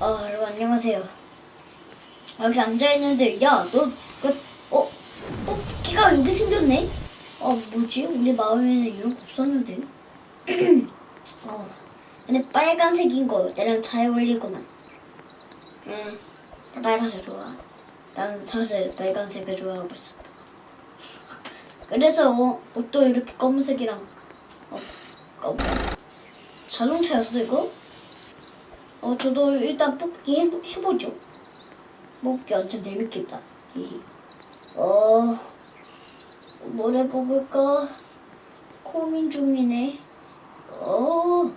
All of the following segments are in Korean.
아, 여러분 안녕하세요. 여기 앉아 있는데, 야, 너, 그, 어, 어, 키가 여기 생겼네? 어, 뭐지? 우리 마을에는 이런 거 없었는데. 어, 근데 빨간색인 거 내랑 잘 어울리구만. 응, 나 빨간색 좋아. 난 사실 빨간색을 좋아하고 있어. 그래서 어, 옷도 이렇게 검은색이랑, 어, 어, 자동차였어 이거? 어, 저도 일단 뽑기 해보, 해보죠. 뽑기 엄청 재밌겠다. 이, 어, 뭐래 뽑을까? 고민 중이네. 어,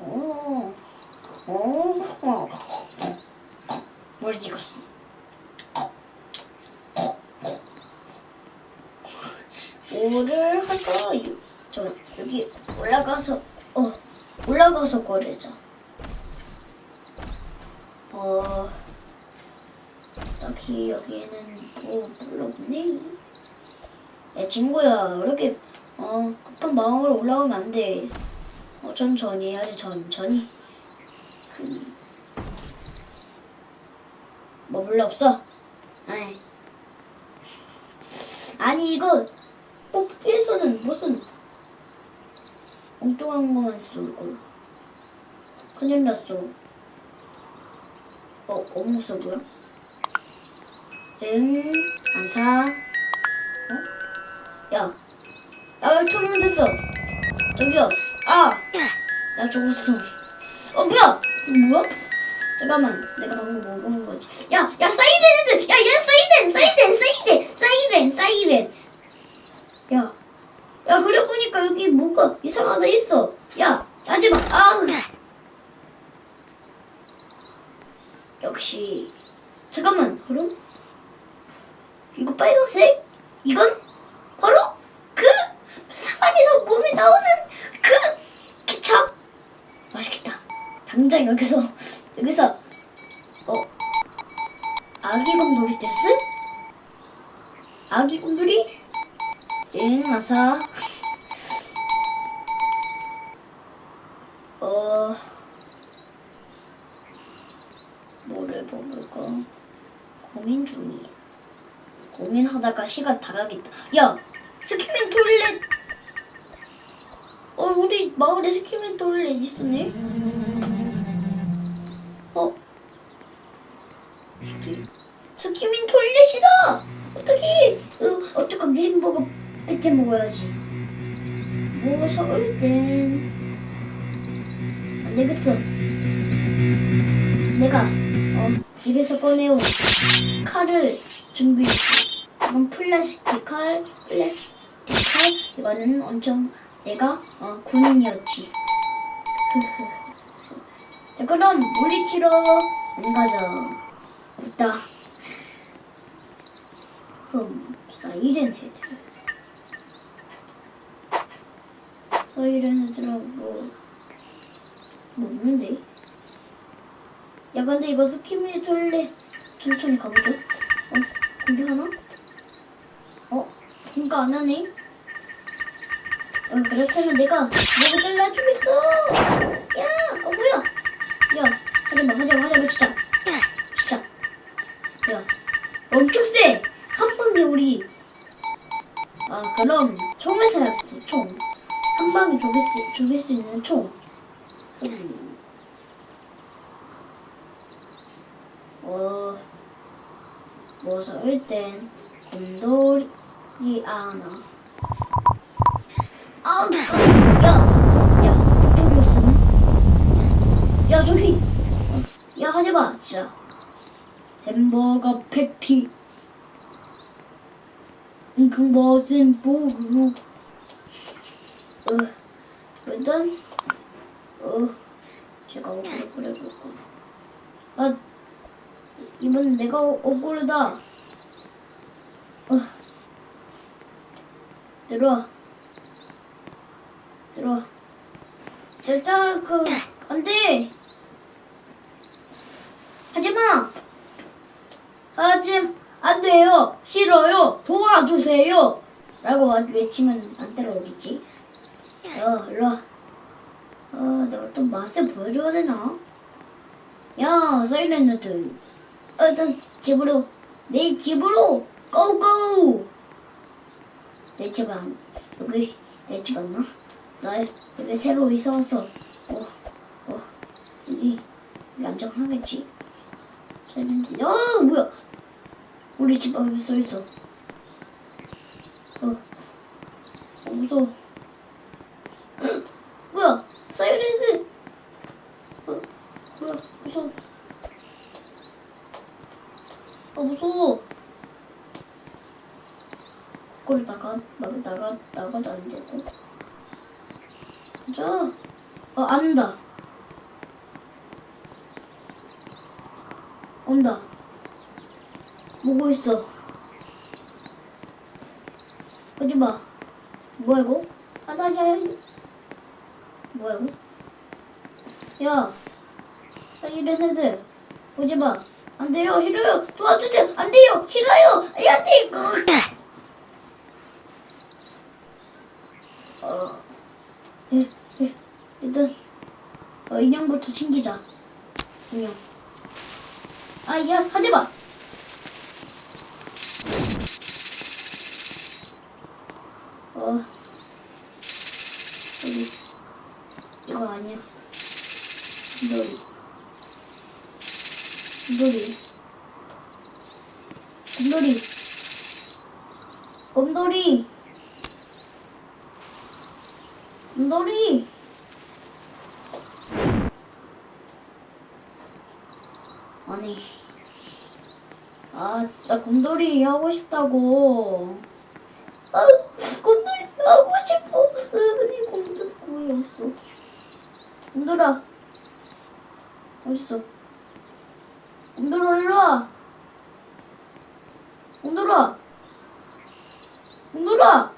어, 어, 머리 찍었어. 뭐를 할까요? 저 여기 올라가서, 어, 올라가서 거래자. 어, 딱히 여기에는 뭐 별로 없네. 야, 친구야, 이렇게, 어, 급한 마음으로 올라오면 안 돼. 어, 천천히 해야지, 천천히. 음. 뭐 별로 없어? 아니. 아니, 이거, 뽑기에서는 무슨, 엉뚱한 써, 이거. 큰일 났어. 어, 어묵서 뭐야? 응, 안 사. 어? 야, 야, 왜 초면 됐어? 저기요, 아! 나 죽었어. 어, 뭐야? 뭐야? 잠깐만, 내가 방금 뭐 먹은 거지? 야, 야, 사이렌! 야, 얘 사이렌! 사이렌! 사이렌! 사이렌! 사이렌! 야, 야, 그래 보니까 여기 뭐가 이상하다 있어. 야, 하지 마. 아, 역시 잠깐만 그럼 이거 빨간색? 이건 바로 그 사람에서 몸에 나오는 그 케찹 맛있겠다. 당장 여기서 여기서 어 아기 곰돌이 댄스? 아기 곰돌이? 응 마사 어 뭐를 먹을까? 고민 중이야. 고민하다가 시간 다 가겠다. 야! 스키맨 토일렛! 어, 우리 마을에 스키맨 토일렛 있었네? 어? 스키맨 토일렛이다! 어떡해! 어, 어떡하게 햄버거 뺏게 먹어야지. 뭐 사올 땐... 안 되겠어. 내가 어, 집에서 꺼내온 칼을 준비했어. 이건 플라스틱 칼, 플라스틱 칼. 이거는 엄청 내가 어, 군인이었지. 자, 그럼 물리치러 안 가자. 없다. 흠, 사이렌 헤드. 사이렌 헤드라고 뭐, 뭐 없는데? 야 근데 이거 스키미 토일렛 천천히 가보죠 어? 공개하나? 어? 안 하네? 어 그렇다면 내가 목을 잘라주겠어 야! 어 뭐야 야 하지마 하지마 하지마 진짜 진짜 야 엄청 세 한 방에 우리 아 그럼 총을 사야겠어 총 한 방에 죽일 수, 죽일 수 있는 총 음. 어, 뭐 사올 땐 곰돌이 아. 햄버거 패티. 그것은 뭐고? 어, 일단, 어, 제가 오래 그려볼까. 아, 이번엔 내가 억울하다. 어. 들어와. 들어와. 절자, 그, 안 돼! 하지 마! 하지, 안 돼요! 싫어요! 도와주세요! 라고 외치면 안 따라오겠지? 어, 일로 와. 어, 내가 또 맛을 보여줘야 되나? 야, 사이렌트. 어, 일단 집으로, 내 집으로, 고고! 내 집 안, 여기, 내집 맞나? 나 여기 새로 이사 왔어. 어, 어, 여기, 여기 안정하겠지? 야, 뭐야? 우리 집 앞에 써 있어. 어, 어 무서워. 뭐야? 사이렌트! 어, 뭐야? 무서워. 아 무서워. 거꾸로 나가 막 나가 나가도 안 되고. 자, 어 안다. 온다. 보고 있어. 어디 봐. 뭐야 이거? 아 다시. 뭐야 이거? 야, 나 이랬는데 오지 마. 안 돼요, 싫어요. 도와주세요. 안 돼요, 싫어요. 안 돼, 이거. 어, 예, 예, 일단 어, 인형부터 챙기자. 인형. 아, 야, 하지 마. 어, 여기 이거 아니야. 놀이. 곰돌이. 곰돌이. 곰돌이. 곰돌이. 아니. 아, 진짜 곰돌이 하고 싶다고. 아, 곰돌이 하고 싶어. 으, 근데 곰돌이 거기 없어. 곰돌아. 어딨어? 곰돌아, 일로 와. 곰돌아. 곰돌아.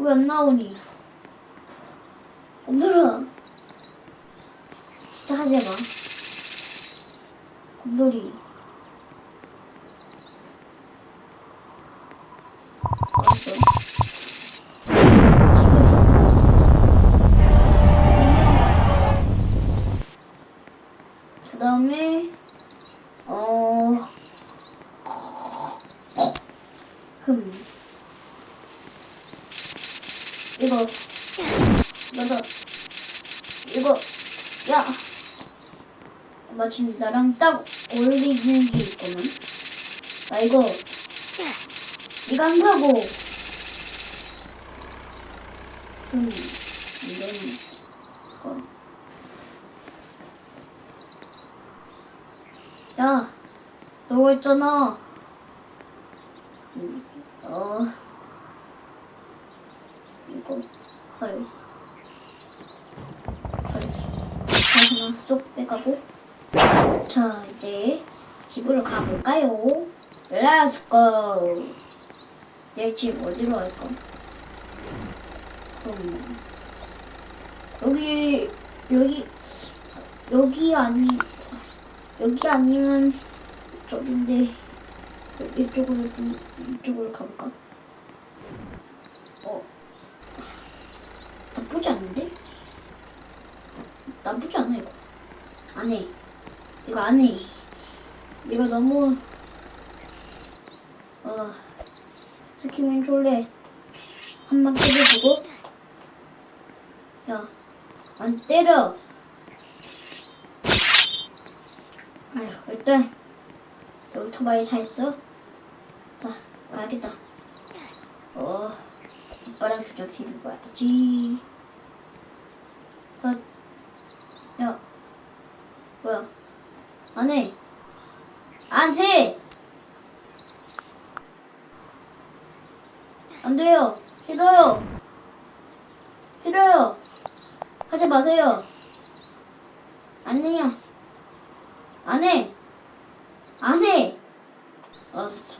왜 안 나오니? 곰돌아. 진짜 하지 마. 곰돌이. 어딨어? 그 다음에, 어, 흠. 이거, 이거, 이거, 야! 마침 나랑 딱 어울리는 게 있거든. 나 이거, 이거 안 사고, 흠, 이건, 거. 야, 너가 있잖아. 음, 어, 이거, 헐. 헐. 자, 하나 쏙 빼가고. 자, 이제 집으로 가볼까요? Let's go. 내 집 어디로 갈까? 음, 여기, 여기, 여기 아니, 여기 아니면 저긴데 이쪽으로 좀 이쪽으로 가볼까? 어 나쁘지 않은데? 나쁘지 않아 이거 안해 이거 안해 이거 너무 어 스키맨 쫄래 한 방 때려주고 야안 때려 아휴, 일단 여기 오토바이 차 있어. 아, 가야겠다. 어, 아빠랑 주작 TV 봐야지. 아, 야, 뭐야? 안 해. 안 해. 안 돼요. 싫어요. 싫어요. 하지 마세요. 안 해요. 안 해. 안 해. 알았어.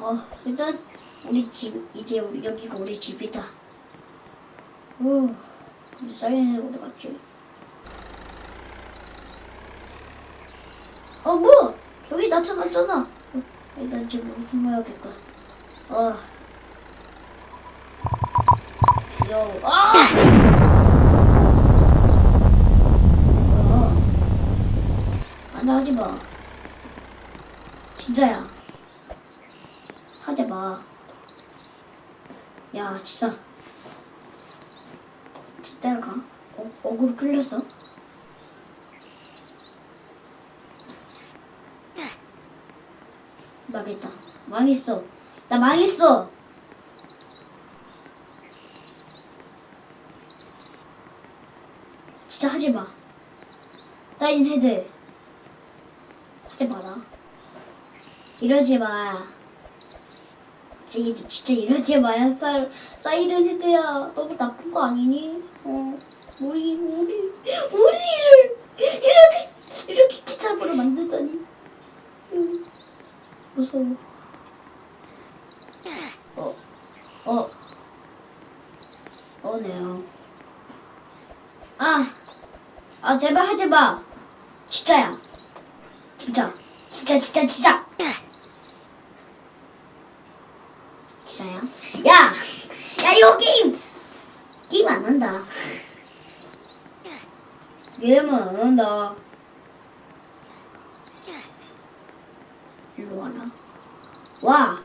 어, 일단 우리 집 이제 여기가 우리 집이다. 우, 우리 사이렌 어디 갔지? 어, 뭐? 여기 나타났잖아. 어, 일단 집으로 숨어야겠다. 어. 귀여워. 아! 따라가. 어, 어그로 끌렸어. 망했다. 망했어. 나 망했어. 진짜 하지 마. 사인 헤드. 하지 마라. 이러지 마. 진짜, 진짜 이러지 마야. 사, 사이렌 헤드야. 너무 나쁜 거 아니니? 어, 우리, 우리, 우리를 이렇게, 이렇게 기타으로 만들다니. 음, 무서워. 어, 어, 어네요. 아, 아, 제발 하지 마. 진짜야. 진짜. 진짜, 진짜, 진짜. 진짜야? 야! 야, 이거 게임! 게임 안 한다. 게임은 안 한다. 일로 와라. 와!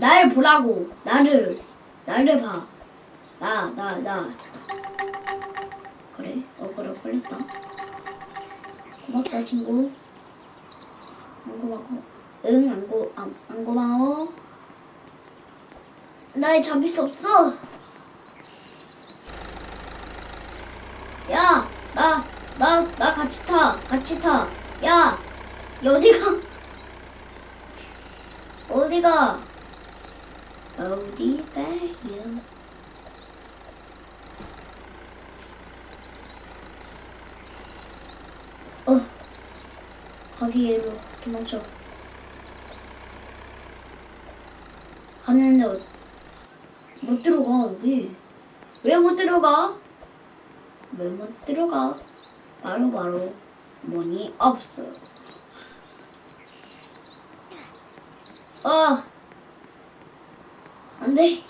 날 보라고. 나를. 나를 봐. 나, 나, 나. 그래, 어그로 걸렸다. 고맙다, 친구. 안 고마워. 응, 안 고, 안, 안 고마워. 날 잡을 수 없어. 야, 나, 나, 나 같이 타. 같이 타. 야, 어디가? 어디가? 어디 가요? 어, 거기로 도망쳐. 가는데 어, 못 들어가 여기. 왜 못 들어가? 왜 못 들어가? 바로 바로 문이 없어. 아, 안 돼.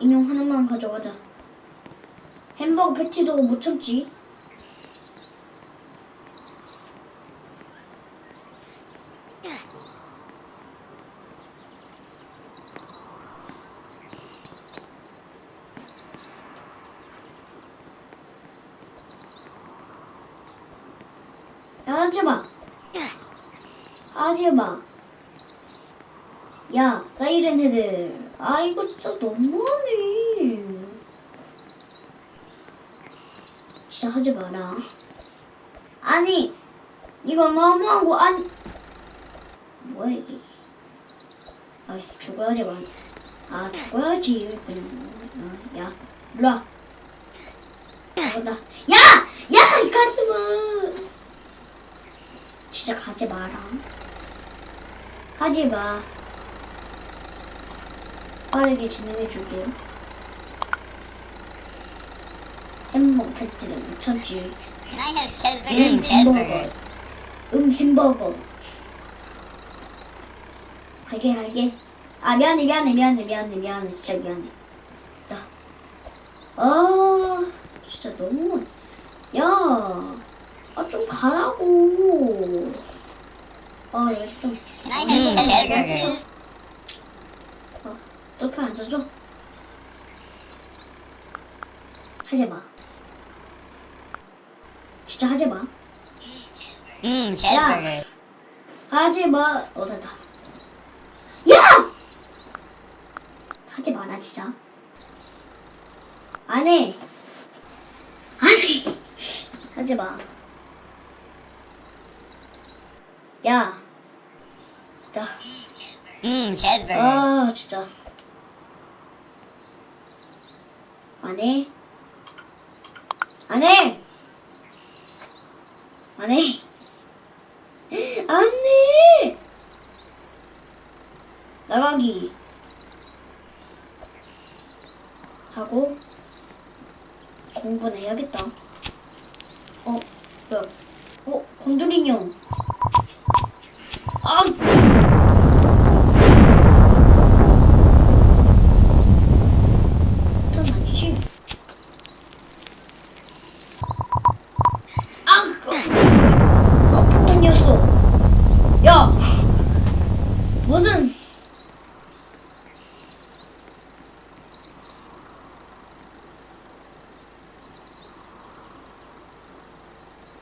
인형 하나만 가져가자. 햄버거 패티도 못 참지. 하지 마. 하지 마. 야, 사이렌 헤드. 아, 이거 진짜 너무하네. 진짜 하지 마라. 아니, 이거 너무하고, 아니. 뭐야, 이게. 아, 죽어야지, 만. 아, 죽어야지. 그냥. 어, 야, 일로 와. 죽었다. 야! 야! 가지 마! 가지 마라. 하지 마. 빠르게 진행해 줄게요. 햄버거 패치는 못 참지. 음, 햄버거. 음, 햄버거. 갈게, 갈게. 아, 미안해, 미안해, 미안해, 미안해, 미안해. 진짜 미안해. 나. 아, 진짜 너무. 야. 아, 좀 가라고. 아, 얘 좀. Have cheeseburger? 어, 옆에 앉아줘. 하지 마. 진짜 하지 마. Mmm, Yeah. cheeseburger. 하지 마. 어, 됐다. 야! 하지 마라, 진짜. 안 해. 안 해. 하지 마. 야. 나. Mmm, cheeseburger. 아, 진짜. 안 해. 안 해. 안 해. 안 해. 나가기. 하고 공부는 해야겠다. 어, 뭐야? 어, 곤돌이 인형. 아! 전 아니지. 아! 어, 폭탄이었어. 야! 무슨.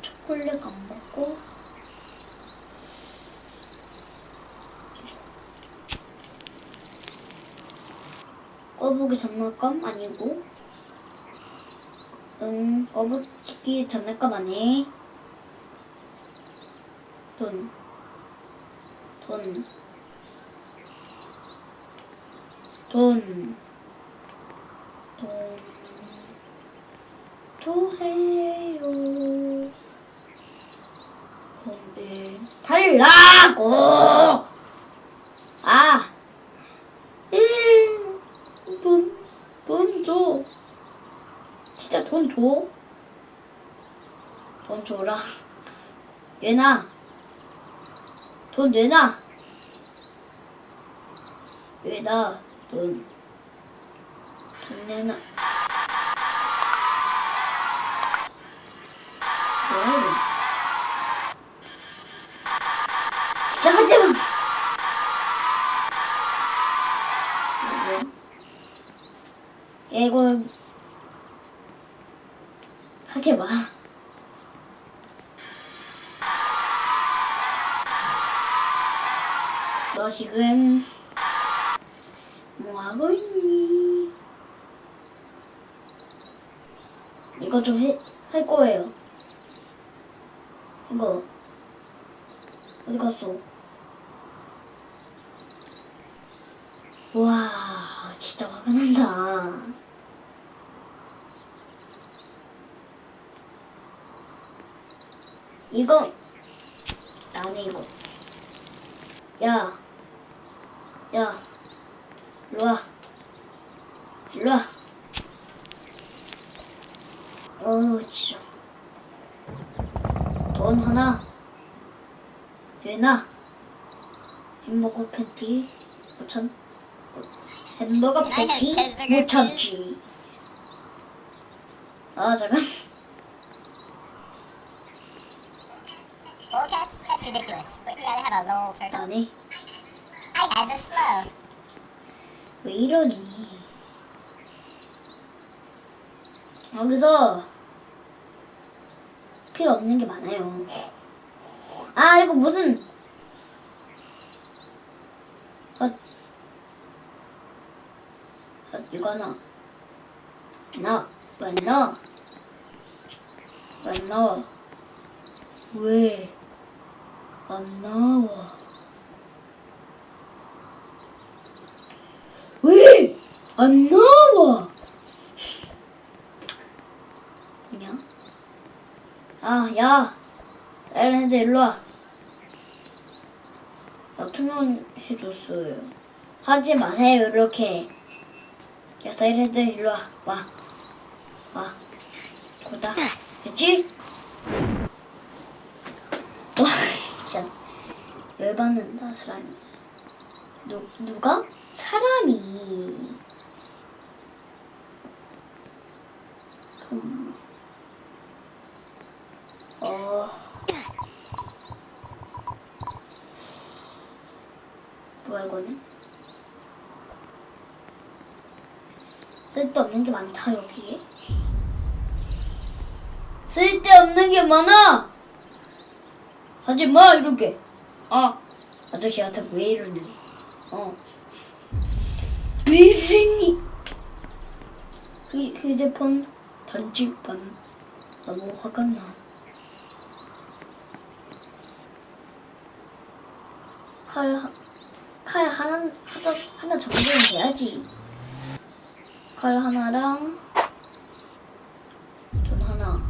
초콜릿 안 먹고. 꺼보기 아니고. 응, 꺼보기 장난감 아니. 돈. 돈. 돈. 돈. 좋아해요. 근데 달라고. 아. 음, 돈, 돈 줘. 진짜 돈 줘. 돈 줘라. 얘나. 돈 내놔. 내놔. 돈. 돈 내놔. 지금 뭐 하고 있니? 이거 좀 할 거예요. 이거 어디 갔어? 와 진짜 화가 난다. 이거 나네 이거. 야, 야, 일로 와. 일로 와. 어우, 진짜. 돈 하나. 내놔. 햄버거 패티 못 참. 햄버거 패티 못 참지. 아, 잠깐. That's slow. 왜 이러니? 여기서 필요 없는 게 많아요. 아 이거 무슨 어, 어 이거 나왜 넣어? 왜 넣어? 왜안 나와? 왜? 안 나와? 그냥? 아, 야. 엘렌드 일로 와. 나 투명해줬어요. 하지 마세요, 이렇게. 야, 사이렌드 일로 와. 와. 와. 고다. 됐지? 와, 진짜. 열받는다, 사람이. 누, 누가? 사람이. 음. 어. 뭐야, 이거는? 쓸데없는 게 많다, 여기에. 쓸데없는 게 많아! 하지 마, 이렇게. 아, 아저씨한테 왜 이러니? 어. 왜 이러니? 휴, 휴대폰 단지판 너무 화가 나. 칼, 하- 칼 하나, 하나, 하나 정도는 돼야지. 칼 하나랑 돈 하나.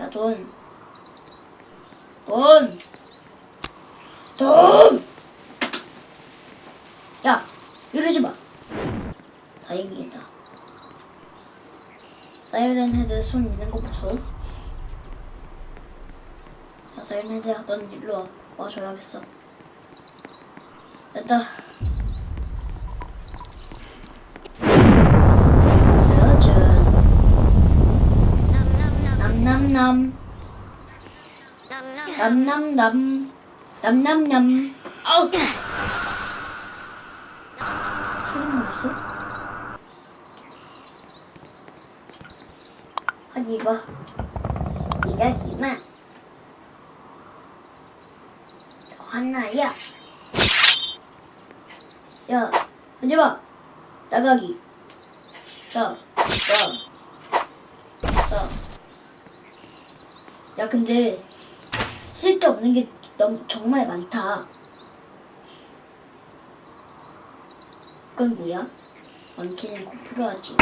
야, 돈. 돈! 돈! 야, 이러지 마. 다행이다. 사이렌 헤드 손 있는 거 보소. 자, 사이렌 헤드 넌 일로 와. 와줘야겠어. 됐다. 남남남. 남남남 남남남 아우 소름 나왔어? 하지마 이러지마 하나야 야 하지마 나가기 야, 야, 야. 야, 근데 쓸데없는 게 너무 정말 많다. 그건 뭐야? 많기는 꼭 필요하지.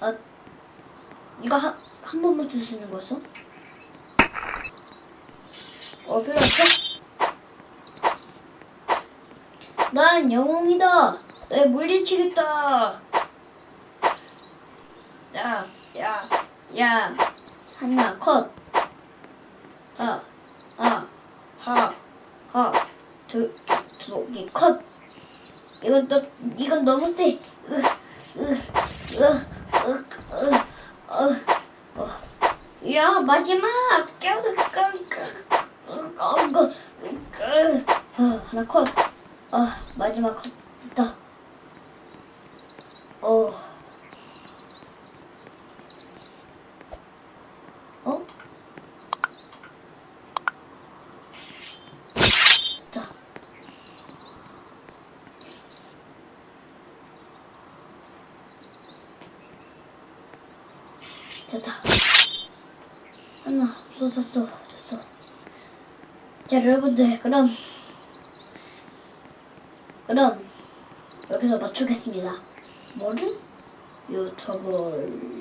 아, 이거 한, 한 번만 있는 거였어? 어, 필요 없어? 난 영웅이다. 내 물리치겠다. 야, 야, 야. 하나, 컷. 아, 아, 하, 하. 두, 두 개, 컷. 이건 너, 이건 너무 세. 으, 으, 으, 으, 으, 어, 어. 야, 마지막. 어, 하나 컷. 아, 마지막 컷. 있다. 어. 어? 자. 됐다. 하나, 쏟았어, 됐어. 자, 여러분들, 그럼, 그럼, 여기서 맞추겠습니다. 뭐를? 유튜브를.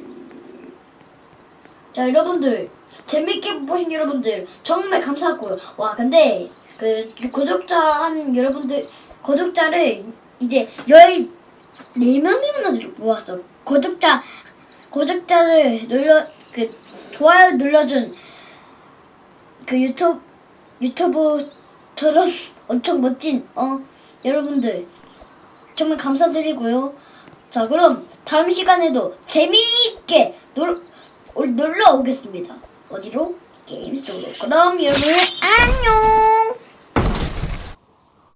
자 여러분들 재밌게 보신 여러분들 정말 감사하고요. 와 근데 그 구독자 한 여러분들 구독자를 이제 열네 명이나 모았어. 구독자 구독자를 눌러 그 좋아요 눌러준 그 유튜브 유튜브처럼 엄청 멋진 어 여러분들 정말 감사드리고요. 자 그럼 다음 시간에도 재미있게 놀 올- 놀러 오겠습니다. 어디로? 게임 속으로. 그럼 여러분 안녕.